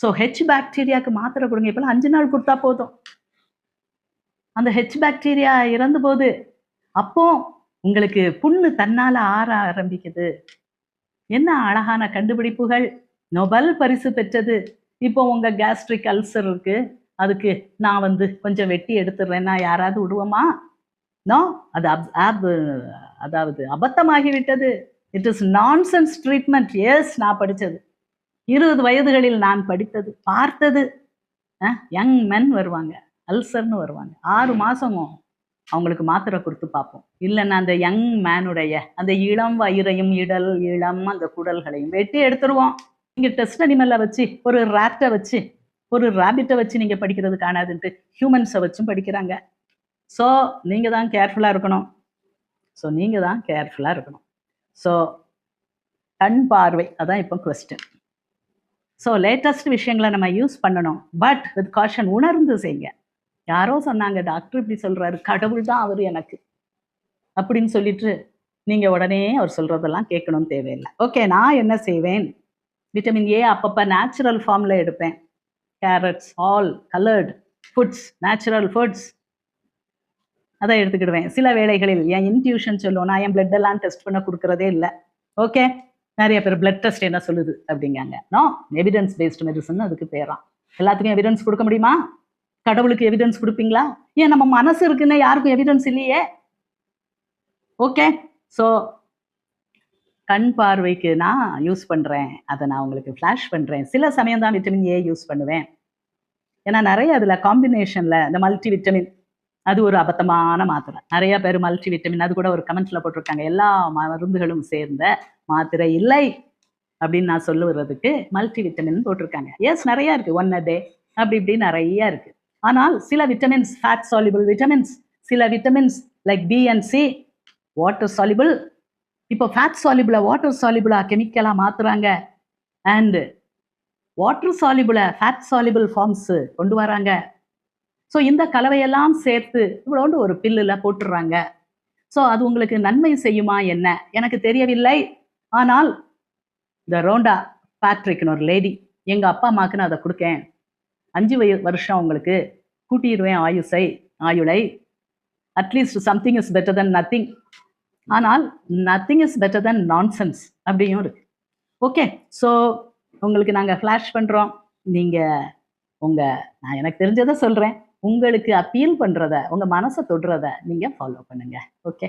So H பாக்டீரியாவுக்கு மாத்திரை கொடுங்க. இப்போலாம் அஞ்சு நாள் கொடுத்தா போதும். அந்த ஹெச் பாக்டீரியா இறந்த போது அப்போ உங்களுக்கு புண்ணு தன்னால் ஆற ஆரம்பிக்குது. என்ன அழகான கண்டுபிடிப்புகள்? நொபல் பரிசு பெற்றது. இப்போ உங்கள் கேஸ்ட்ரிக் அல்சர் இருக்கு. அதுக்கு நான் வந்து கொஞ்சம் வெட்டி எடுத்துடுறேன்னா யாராவது விடுவோமா நோ அது அப் ஆப் அதாவது அபத்தமாகிவிட்டது. It is nonsense treatment yes நான் படித்தது இருபது வயதுகளில் நான் படித்தது பார்த்தது. யங் மென் வருவாங்க அல்சர்னு வருவாங்க. ஆறு மாதமும் அவங்களுக்கு மாத்திரை கொடுத்து பார்ப்போம். இல்லைன்னா அந்த யங் மேனுடைய அந்த இளம் வயிறையும் இடல் இளம் அந்த குடல்களையும் வெட்டி எடுத்துருவோம். நீங்கள் டெஸ்ட் அனிமலை வச்சு ஒரு ரேட்டை வச்சு ஒரு ரேபிட்டை வச்சு நீங்கள் படிக்கிறது காணாதுன்ட்டு ஹியூமன்ஸை வச்சும் படிக்கிறாங்க. ஸோ நீங்கள் தான் கேர்ஃபுல்லாக இருக்கணும். ஸோ நீங்கள் தான் கேர்ஃபுல்லாக இருக்கணும். ஸோ கண் பார்வை அதான் இப்போ கொஸ்டின் ஸோ லேட்டஸ்ட் விஷயங்களை நம்ம யூஸ் பண்ணணும். பட் வித் காஷன் உணர்ந்து செய்யுங்க யாரோ சொன்னாங்க டாக்டர் இப்படி சொல்கிறாரு கடவுள் தான் அவர் எனக்கு. அப்படின்னு சொல்லிட்டு நீங்கள் உடனே அவர் சொல்கிறதெல்லாம் கேட்கணும் தேவையில்லை. ஓகே நான் என்ன செய்வேன்? விட்டமின் ஏ அப்பப்போ நேச்சுரல் ஃபார்மில் எடுப்பேன். Carrots all coloured foods natural foods அதை எடுத்துக்கிடுவேன். சில வேளைகளில் என் இன்ட்யூஷன் சொல்லுவோம் நான் என் பிளட்டெல்லாம் எல்லாம் டெஸ்ட் பண்ண கொடுக்கறதே இல்லை. ஓகே நிறைய பேர் பிளட் டெஸ்ட் என்ன சொல்லுது அப்படிங்காங்க. நோ எவிடன்ஸ் பேஸ்டு மெடிசன் அதுக்கு பேரான் எல்லாத்துக்கும் எவிடன்ஸ் கொடுக்க முடியுமா? கடவுளுக்கு எவிடன்ஸ் கொடுப்பீங்களா? ஏன் நம்ம மனசு இருக்குன்னு யாருக்கும் எவிடன்ஸ் இல்லையே? ஓகே ஸோ கண் பார்வைக்கு நான் யூஸ் பண்ணுறேன் அதை நான் உங்களுக்கு ஃப்ளாஷ் பண்ணுறேன் சில சமயம் தான் விட்டமின் ஏ யூஸ் பண்ணுவேன். ஏன்னா நிறைய அதில் காம்பினேஷனில் இந்த மல்டி விட்டமின் அது ஒரு அபத்தமான மாத்திரை. நிறைய பேர் மல்டி விட்டமின் அது கூட ஒரு கமெண்ட்ல போட்டிருக்காங்க. எல்லா மருந்துகளும் சேர்ந்த மாத்திரை இல்லை அப்படின்னு நான் சொல்லுவதுக்கு மல்டி விட்டமின் போட்டிருக்காங்க. எஸ் நிறைய இருக்கு. ஒன் அ டே அப்படி இப்படி நிறைய இருக்கு. ஆனால் சில விட்டமின்ஸ் ஃபேட் சாலிபிள் விட்டமின்ஸ் சில vitamins like B and C water soluble இப்போ ஃபேட் சாலிபிளை வாட்டர் சாலிபிளா கெமிக்கலா மாத்துறாங்க. அண்ட் வாட்டர் சாலிபிளை ஃபேட் சாலிபிள் ஃபார்ம்ஸ் கொண்டு வராங்க. ஸோ இந்த கலவையெல்லாம் சேர்த்து இவ்வளோண்டு ஒரு பில்லில் போட்டுடுறாங்க ஸோ அது உங்களுக்கு நன்மை செய்யுமா என்ன? எனக்கு தெரியவில்லை. ஆனால் இந்த ரோண்டா பேட்ரிக்னு ஒரு லேடி எங்கள் அப்பா அம்மாவுக்கு நான் அதை கொடுக்கேன். அஞ்சு வய வருஷம் உங்களுக்கு கூட்டிடுவேன் ஆயுசை ஆயுளை. At least something is better than nothing ஆனால் nothing is better than nonsense அப்படியும் இருக்கு. ஓகே ஸோ உங்களுக்கு நாங்கள் ஃப்ளாஷ் பண்ணுறோம் நீங்கள் உங்கள் நான் எனக்கு தெரிஞ்சதை சொல்கிறேன் உங்களுக்கு அப்பீல் பண்ணுறத உங்கள் மனசை தொடுறத நீங்கள் ஃபாலோ பண்ணுங்கள் ஓகே